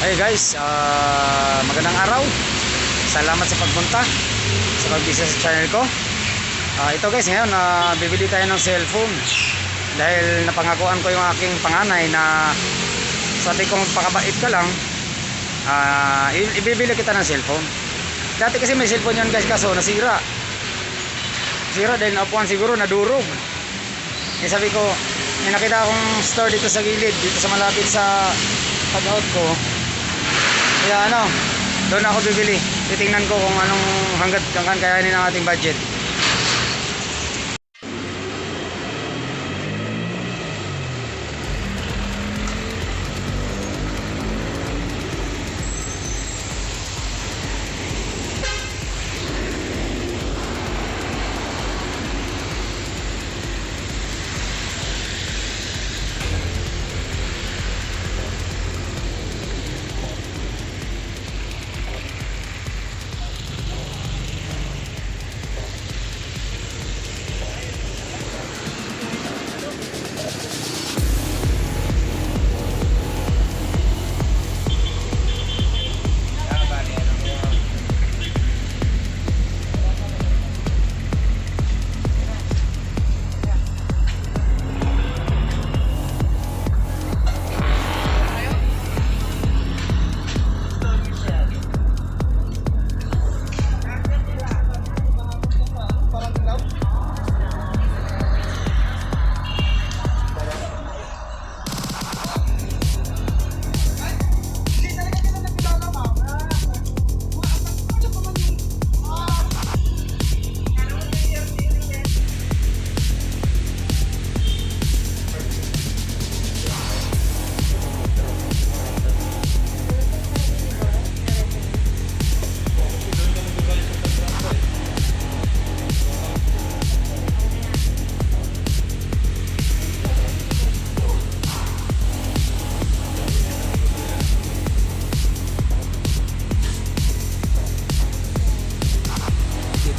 Hey guys, ah, magandang araw. Salamat sa pagpunta sa pagbisa sa channel ko. Ah, ito guys, ngayon ah, bibili tayo ng cellphone. Dahil napangakuan ko yung aking panganay na sabi kong pakabait ka lang, i- ibibili kita ng cellphone. Dati kasi may cellphone yun guys, kaso nasira. Sira dahil naupuan siguro nadurog. Eh sabi ko, may nakita akong store dito sa gilid, dito sa malapit sa pag-out ko. Ano, doon ako bibili. Titingnan ko kung anong hanggat hanggang kayanin ng ating budget.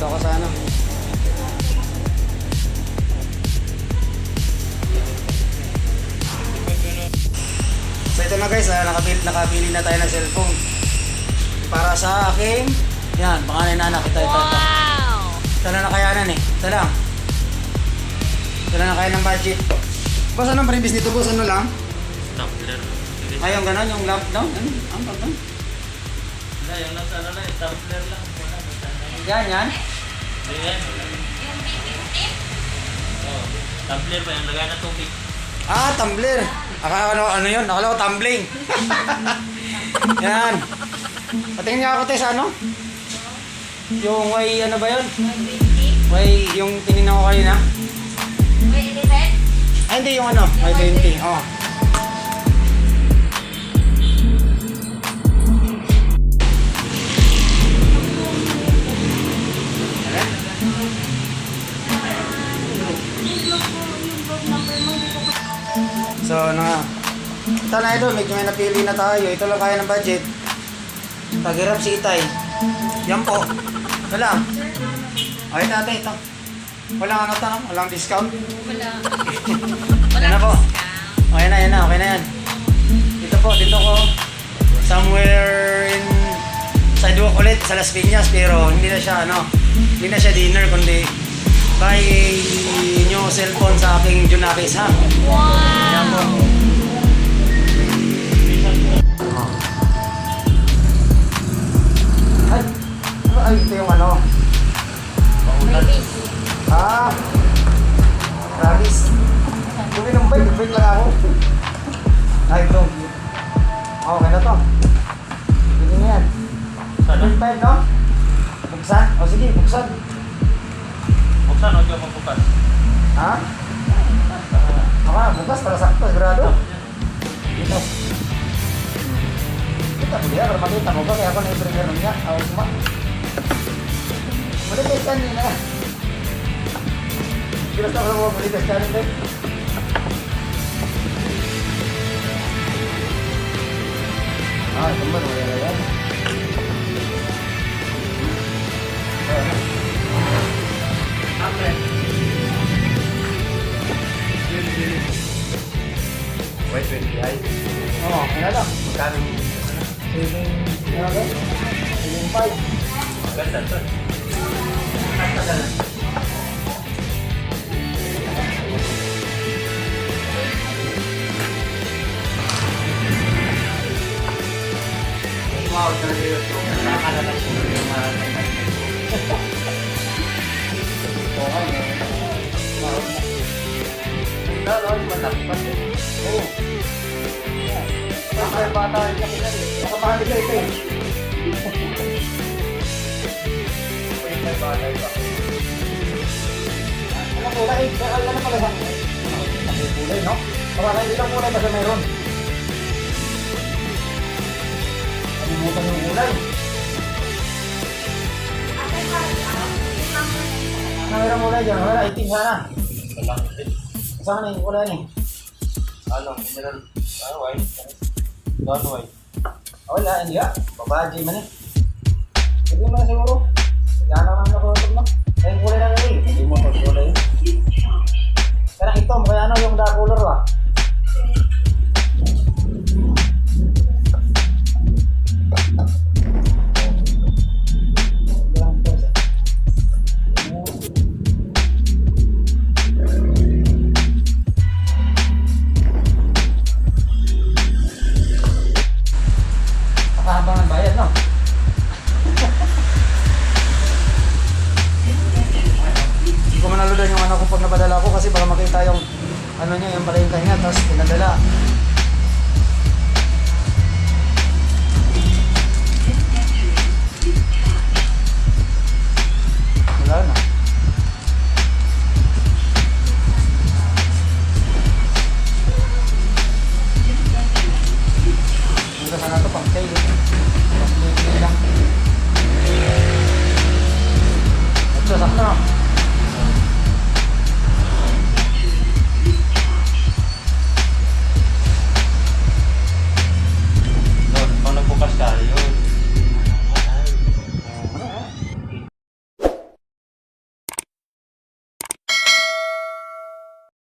Dito ako sa ano. So ito na guys, ah, nakabili, nakabili na tayo ng cellphone. Para sa akin, yan, pangalan na anak, ito, ito, ito. Ito na nakayanan eh. Ito lang. Ito na nakayan ng budget. Boss, anong previous nito boss? Ano lang? Tumbler. Ay, yung gano'n, yung lamp down? Ano? Ang pag down? Wala, yung nasa ano lang, tumbler lang. Wala. Yan, yan. Ayan, wala. Oh, tumbler ba yung lagay na tubig? Ah, tumbler. Akala ano, ano yun? Akala ko tumbling. Yan. Patingin nga ako tayo sa ano? Yung way, ano ba yun? Way, yung tinignan ko kanina. Ay, hindi yung ano, way 20. Oh. Ito na ito, medyo may napili na tayo. Ito lang kaya ng budget. Paghirap si Itay. Yan po. Lang. Ay, tate, ito. Walang ano tanong, walang discount. Wala. Yan na po. Okay na, yan na, okay na yan. Dito po, dito ko. Somewhere in sidewalk ulit sa Las Piñas pero hindi na siya ano, hindi na siya dinner kundi buy nyo cellphone sa aking Junakis ha. Yan Kung ilang bike, bike lang ako. Ay, ito. Okay na to. Pili na yan. Sana? Big five, no? Buksan? O sige, buksan. Buksan, huwag yung magbukas. Ha? Okay, bukas para sakto, sigurado. Dito. Kita mo dia, kalau makita mo ba, kaya ako na-trigger niya. Awal kuma. Malitis ka nila. Gilas na mo, malitis ka nila. Ah, teman, wala na yan. Tumbler. White 20 ay. Oo, oh, kaya lang. Magkano? Ano ba? Yung. Oo. Siyempre, bata rin kami na eh. Nakamahal nila ito eh. May bagay pa. Ano kulay? Ano pala sa Ano kulay, no? Parang ilang kulay ba siya meron? Kalimutan yung kulay. Ano meron kulay dyan? Wala, itim sana. Walang din. Saan na yung kulay ni? Ano, mineral. Ah, white. Don white. Wala, hindi ka. Babaji man eh. Hindi mo na siguro. Kaya ako ito mo. Kaya yung kulay na nila eh. Hindi mo pag kulay. Kaya itom, kaya ano yung dark color ba?